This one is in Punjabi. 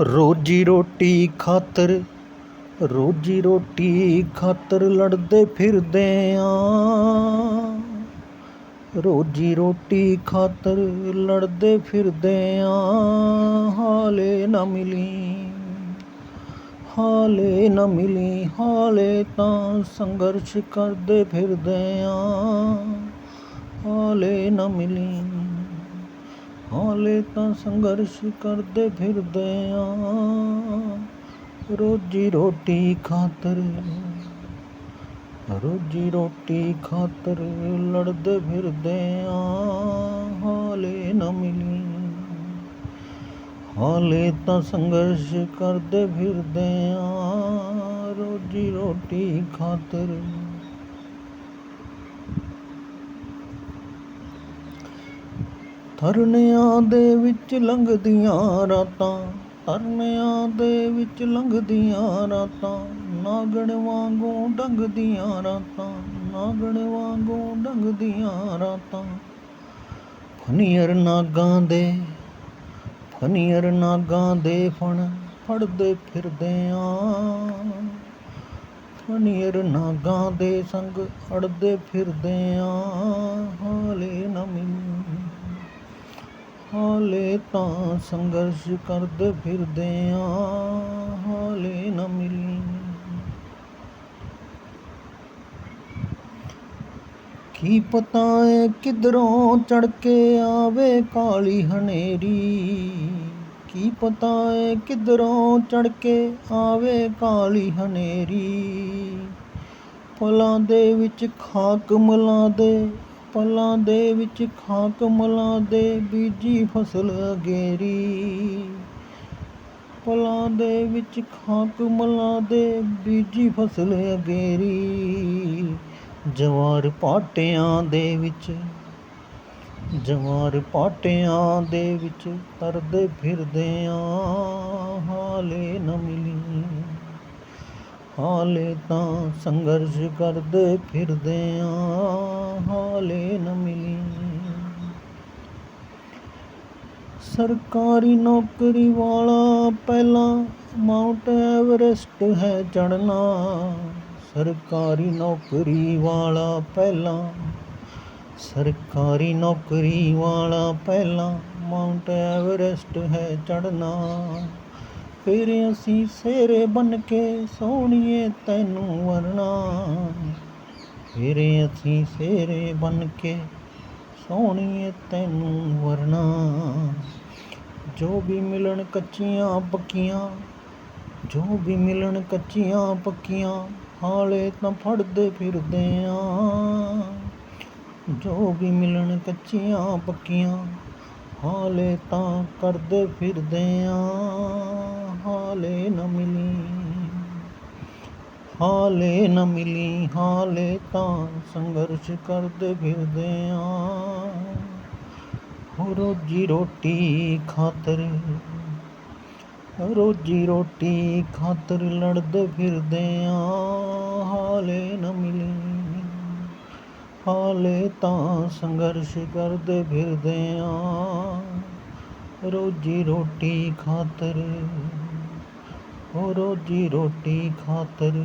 ਰੋਜੀ ਰੋਟੀ ਖਾਤਰ, ਰੋਜੀ ਰੋਟੀ ਖਾਤਰ ਲੜਦੇ ਫਿਰਦੇ ਆਂ। ਰੋਜੀ ਰੋਟੀ ਖਾਤਰ ਲੜਦੇ ਫਿਰਦੇ ਆਂ। ਹਾਲੇ ਨਾ ਮਿਲੀ, ਹਾਲੇ ਨਾ ਮਿਲੀ, ਹਾਲੇ ਤਾਂ ਸੰਘਰਸ਼ ਕਰਦੇ ਫਿਰਦੇ ਆਂ। ਹਾਲੇ ਨਾ ਮਿਲੀ। ਹਾਲੇ ਤਾਂ ਸੰਘਰਸ਼ ਕਰਦੇ ਫਿਰਦੇ ਆਂ। ਰੋਜੀ ਰੋਟੀ ਖਾਤਰ, ਰੋਜੀ ਰੋਟੀ ਖਾਤਰ ਲੜਦੇ ਫਿਰਦੇ ਆਂ। ਹਾਲੇ ਨਾ ਮਿਲੀ। ਹਾਲੇ ਤਾਂ ਸੰਘਰਸ਼ ਕਰਦੇ ਫਿਰਦੇ ਆਂ। ਰੋਜੀ ਰੋਟੀ ਖਾਤਰ ਧਰਨਿਆਂ ਦੇ ਵਿੱਚ ਲੰਘਦੀਆਂ ਰਾਤਾਂ, ਤਰਨਿਆਂ ਦੇ ਵਿੱਚ ਲੰਘਦੀਆਂ ਰਾਤਾਂ, ਨਾਗਣ ਵਾਂਗੂ ਡੰਗਦੀਆਂ ਰਾਤਾਂ, ਨਾਗਣ ਵਾਂਗੂ ਡੰਗਦੀਆਂ ਰਾਤਾਂ। ਫਨੀਅਰ ਨਾਗਾਂ ਦੇ, ਫਨੀਅਰ ਨਾਗਾਂ ਦੇ ਫਣ ਫੜਦੇ ਫਿਰਦੇ ਆਂ ਫਨੀਅਰ ਨਾਗਾਂ ਦੇ ਸੰਗ ਅੜਦੇ ਫਿਰਦੇ ਆਂ ਹਾਲੇ ਨਾ ਮਿਲੀ ਹਾਲੇ ਤਾਂ ਸੰਘਰਸ਼ ਕਰਦੇ ਫਿਰਦੇ ਆਂ ਹਾਲੇ ਨਾ ਮਿਲੀ। ਕੀ ਪਤਾ ਏ ਕਿਧਰੋਂ ਚੜ ਕੇ ਆਵੇ ਕਾਲੀ ਹਨੇਰੀ? ਕੀ ਪਤਾ ਏ ਕਿਧਰੋਂ ਚੜ ਕੇ ਆਵੇ ਕਾਲੀ ਹਨੇਰੀ? ਪਲਾਂ ਦੇ ਵਿੱਚ ਖਾਕ ਮਲਾ ਦੇ ਪਲਾਂ ਦੇ ਵਿੱਚ ਖਾਕ ਮਲਾ ਦੇ ਬੀਜੀ ਫਸਲ ਅਗੇਰੀ। ਪਲਾਂ ਦੇ ਵਿੱਚ ਖਾਕ ਮਲਾ ਦੇ ਬੀਜੀ ਫਸਲ ਅਗੇਰੀ। ਜਵਾਰ ਪਾਟਿਆਂ ਦੇ ਵਿੱਚ, ਜਵਾਰ ਪਾਟਿਆਂ ਦੇ ਵਿੱਚ ਤਰਦੇ ਫਿਰਦੇ ਆਂ ਹਾਲੇ ਨਾ ਮਿਲੀ। ਹਾਲੇ ਤਾਂ ਸੰਘਰਸ਼ ਕਰਦੇ ਫਿਰਦੇ ਆਂ ਹਾਲੇ ਨਾ ਮਿਲੀ ਸਰਕਾਰੀ ਨੌਕਰੀ ਵਾਲਾ ਪਹਿਲਾਂ ਮਾਊਂਟ ਐਵਰੈਸਟ ਹੈ ਚੜ੍ਹਨਾ। ਸਰਕਾਰੀ ਨੌਕਰੀ ਵਾਲਾ ਪਹਿਲਾਂ, ਸਰਕਾਰੀ ਨੌਕਰੀ ਵਾਲਾ ਪਹਿਲਾਂ ਮਾਊਂਟ ਐਵਰੈਸਟ ਹੈ ਚੜ੍ਹਨਾ। ਫਿਰ ਅਸੀਂ ਸੇਰੇ ਬਨ ਕੇ ਸੋਹਣੀਏ ਤੈਨੂੰ ਵਰਨਾ। ਫਿਰ ਅਸੀਂ ਸੇਰੇ ਬਨ ਕੇ ਸੋਹਣੀਏ ਤੈਨੂੰ ਵਰਨਾ। ਜੋ ਵੀ ਮਿਲਣ ਕੱਚੀਆਂ ਪੱਕੀਆਂ, ਜੋ ਵੀ ਮਿਲਣ ਕੱਚੀਆਂ ਪੱਕੀਆਂ, ਹਾਲੇ ਤਾਂ ਫੜਦੇ ਫਿਰਦੇ ਆਂ। ਜੋ ਵੀ ਮਿਲਣ ਕੱਚੀਆਂ ਪੱਕੀਆਂ, ਹਾਲੇ ਤਾਂ ਕਰਦੇ ਫਿਰਦੇ ਆਂ। ਹਾਲੇ ਨਾ ਮਿਲੀ, ਹਾਲੇ ਨਾ ਮਿਲੀ, ਹਾਲੇ ਤਾਂ ਸੰਘਰਸ਼ ਕਰਦੇ ਫਿਰਦੇ ਆਂ। ਰੋਜੀ ਰੋਟੀ ਖਾਤਰ, ਰੋਜੀ ਰੋਟੀ ਖਾਤਰ ਲੜਦੇ ਫਿਰਦੇ ਆਂ, ਹਾਲੇ ਨਾ ਮਿਲੀ। ਹਾਲੇ ਤਾਂ ਸੰਘਰਸ਼ ਕਰਦੇ ਫਿਰਦੇ ਆਂ। ਰੋਜੀ ਰੋਟੀ ਖਾਤਰ ਹੋ ਰੋਜੀ ਰੋਟੀ ਖਾਤਰ